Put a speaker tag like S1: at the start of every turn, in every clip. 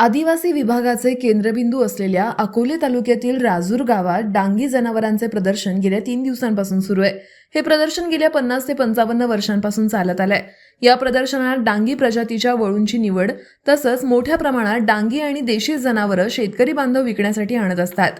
S1: आदिवासी विभागाचे केंद्रबिंदू असलेल्या अकोले तालुक्यातील राजूर गावात डांगी जनावरांचे प्रदर्शन गेल्या तीन दिवसांपासून सुरू आहे. हे प्रदर्शन गेल्या पन्नास ते पंचावन्न वर्षांपासून चालत आलंय. या प्रदर्शनात डांगी प्रजातीच्या वळूंची निवड तसंच मोठ्या प्रमाणात डांगी आणि देशी जनावरं शेतकरी बांधव विकण्यासाठी आणत असतात.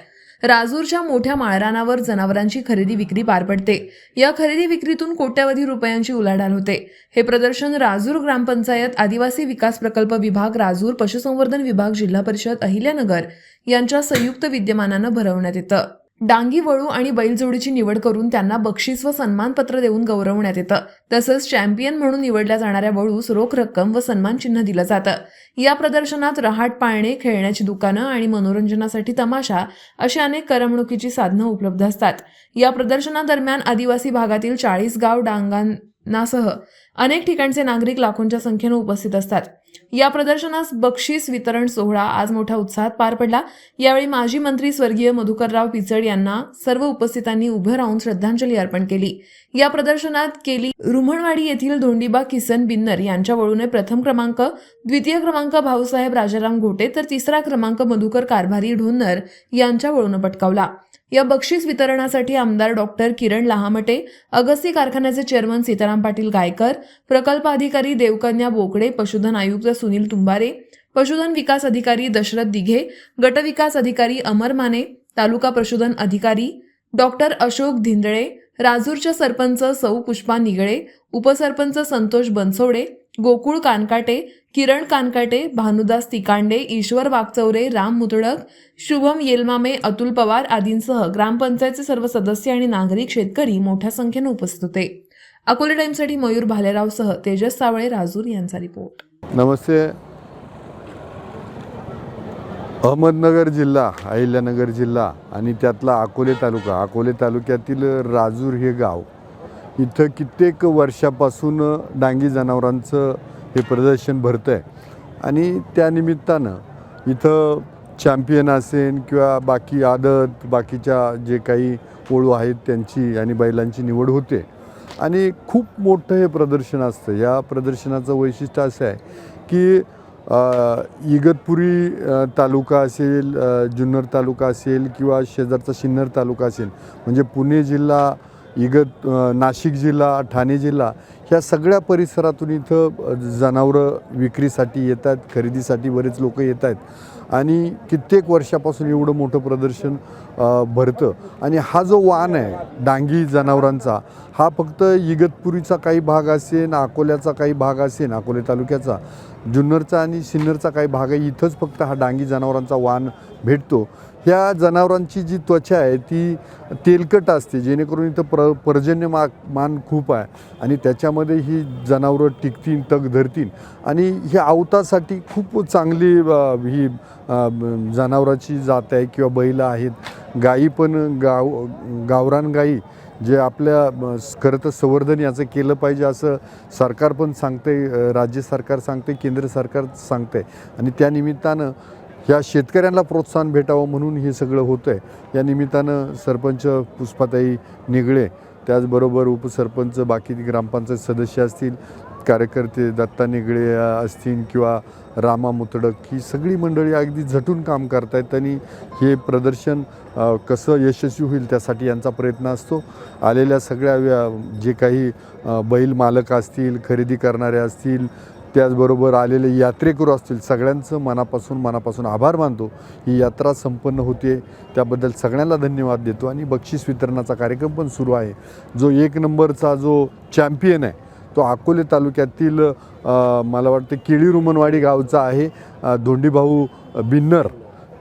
S1: राजूरच्या मोठ्या माळरानावर जनावरांची खरेदी विक्री पार पडते. या खरेदी विक्रीतून कोट्यवधी रुपयांची उलाढाल होते. हे प्रदर्शन राजूर ग्रामपंचायत आदिवासी विकास प्रकल्प विभाग राजूर पशुसंवर्धन विभाग जिल्हा परिषद अहिल्यानगर यांच्या संयुक्त विद्यमानानं भरवण्यात येतं. डांगी वळू आणि बैलजोडीची निवड करून त्यांना बक्षीस व सन्मानपत्र देऊन गौरवण्यात येतं. तसंच चॅम्पियन म्हणून निवडल्या जाणाऱ्या वळूस रोख रक्कम व सन्मान चिन्ह दिलं जातं. या प्रदर्शनात रहाट पाळणे खेळण्याची दुकानं आणि मनोरंजनासाठी तमाशा अशी अनेक करमणुकीची साधनं उपलब्ध असतात. या प्रदर्शनादरम्यान आदिवासी भागातील चाळीस गाव डांगां नासह अनेक ठिकाणचे नागरिक लाखोंच्या संख्येनं उपस्थित असतात. या प्रदर्शनास बक्षीस वितरण सोहळा आज मोठ्या उत्साहात पार पडला. यावेळी माजी मंत्री स्वर्गीय मधुकरराव पिचड यांना सर्व उपस्थितांनी उभं राहून श्रद्धांजली अर्पण केली. या प्रदर्शनात केली रुमणवाडी येथील धोंडीबा किसन बिन्नर यांच्या वळूने प्रथम क्रमांक द्वितीय क्रमांक भाऊसाहेब राजाराम घोटे तर तिसरा क्रमांक मधुकर कारभारी ढोन्नर यांच्या वळून पटकावला. या बक्षीस वितरणासाठी आमदार डॉक्टर किरण लहामटे अगस्ती कारखान्याचे चेअरमन सीताराम पाटील गायकर प्रकल्प अधिकारी देवकन्या बोकडे पशुधन आयुक्त सुनील तुंबारे पशुधन विकास अधिकारी दशरथ दिघे गटविकास अधिकारी अमर माने तालुका पशुधन अधिकारी डॉक्टर अशोक धिंदळे राजूरच्या सरपंच सौ पुष्पा निगळे उपसरपंच संतोष बनसोडे गोकुळ कानकाटे किरण कानकाटे भानुदास तिकांडे ईश्वर वागचौरे राम मुतडक शुभम येलमामे अतुल पवार आदींसह ग्रामपंचायतचे सर्व सदस्य आणि नागरिक शेतकरी मोठ्या संख्येने उपस्थित होते. अकोले टाईमसाठी मयूर भालेरावसह तेजस सावळे राजूर यांचा रिपोर्ट.
S2: नमस्ते. अहमदनगर जिल्हा अहिल्यानगर जिल्हा आणि त्यातला अकोले तालुका. अकोले तालुक्यातील राजूर हे गाव इथं कित्येक वर्षापासून डांगी जनावरांचं हे प्रदर्शन भरतं आहे आणि त्यानिमित्तानं इथं चॅम्पियन असेल किंवा बाकी आदत बाकीच्या जे काही ओळू आहेत त्यांची आणि बैलांची निवड होते. आणि खूप मोठं हे प्रदर्शन असतं. या प्रदर्शनाचं वैशिष्ट्य असं आहे की इगतपुरी तालुका असेल जुन्नर तालुका असेल किंवा शेजारचा सिन्नर तालुका असेल म्हणजे पुणे जिल्हा इगत नाशिक जिल्हा ठाणे जिल्हा ह्या सगळ्या परिसरातून इथं जनावरं विक्रीसाठी येतात खरेदीसाठी बरेच लोक येत आहेत. आणि कित्येक वर्षापासून एवढं मोठं प्रदर्शन भरतं. आणि हा जो वाण आहे डांगी जनावरांचा हा फक्त इगतपुरीचा काही भाग असेल अकोल्याचा काही भाग असेल अकोले तालुक्याचा जुन्नरचा आणि सिन्नरचा काही भाग आहे इथंच फक्त हा डांगी जनावरांचा वाण भेटतो. ह्या जनावरांची जी त्वचा आहे ती तेलकट असते जेणेकरून इथं प्र पर्जन्य मा मान खूप आहे. आणि त्याच्यामध्ये ही जनावरं टिकतील तग धरतील. आणि हे आवतासाठी खूप चांगली ही जनावराची जात आहे किंवा बैलं आहेत. गायी पण गाव गावरान गायी जे आपल्या खरं तर संवर्धन याचं केलं पाहिजे असं सरकार पण सांगते राज्य सरकार सांगते केंद्र सरकार सांगते आणि त्या निमित्तानं ह्या शेतकऱ्यांना प्रोत्साहन भेटावं म्हणून हे सगळं होतं आहे या निमित्तानं सरपंच पुष्पाताई निगळे त्याचबरोबर उपसरपंच बाकी ग्रामपंचायत सदस्य असतील कार्यकर्ते दत्ता निगळे असतील किंवा रामा मुतडक ही सगळी मंडळी अगदी झटून काम करतायत. आणि हे प्रदर्शन कसं यशस्वी होईल त्यासाठी यांचा प्रयत्न असतो. आलेल्या सगळ्या व्या- जे काही बैल मालक असतील खरेदी करणारे असतील त्याचबरोबर आलेले यात्रेकरू असतील सगळ्यांचं मनापासून मनापासून आभार मानतो. ही यात्रा संपन्न होते त्याबद्दल सगळ्यांना धन्यवाद देतो आणि बक्षीस वितरणाचा कार्यक्रम पण सुरू आहे. जो एक नंबरचा जो चॅम्पियन आहे तो अकोले तालुक्यातील मला वाटते केळी रुमनवाडी गावचा आहे. धोंडीभाऊ बिन्नर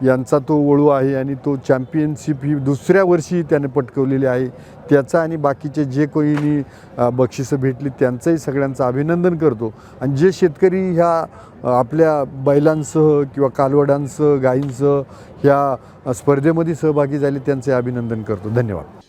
S2: यांचा तो वळू आहे आणि तो चॅम्पियनशिप ही दुसऱ्या वर्षी त्याने पटकवलेली आहे. त्याचा आणि बाकीचे जे कोणी बक्षिसं भेटली त्यांचंही सगळ्यांचं अभिनंदन करतो. आणि जे शेतकरी ह्या आपल्या बैलांसह किंवा कालवडांसह गायींसह ह्या स्पर्धेमध्ये सहभागी झाले त्यांचे अभिनंदन करतो. धन्यवाद.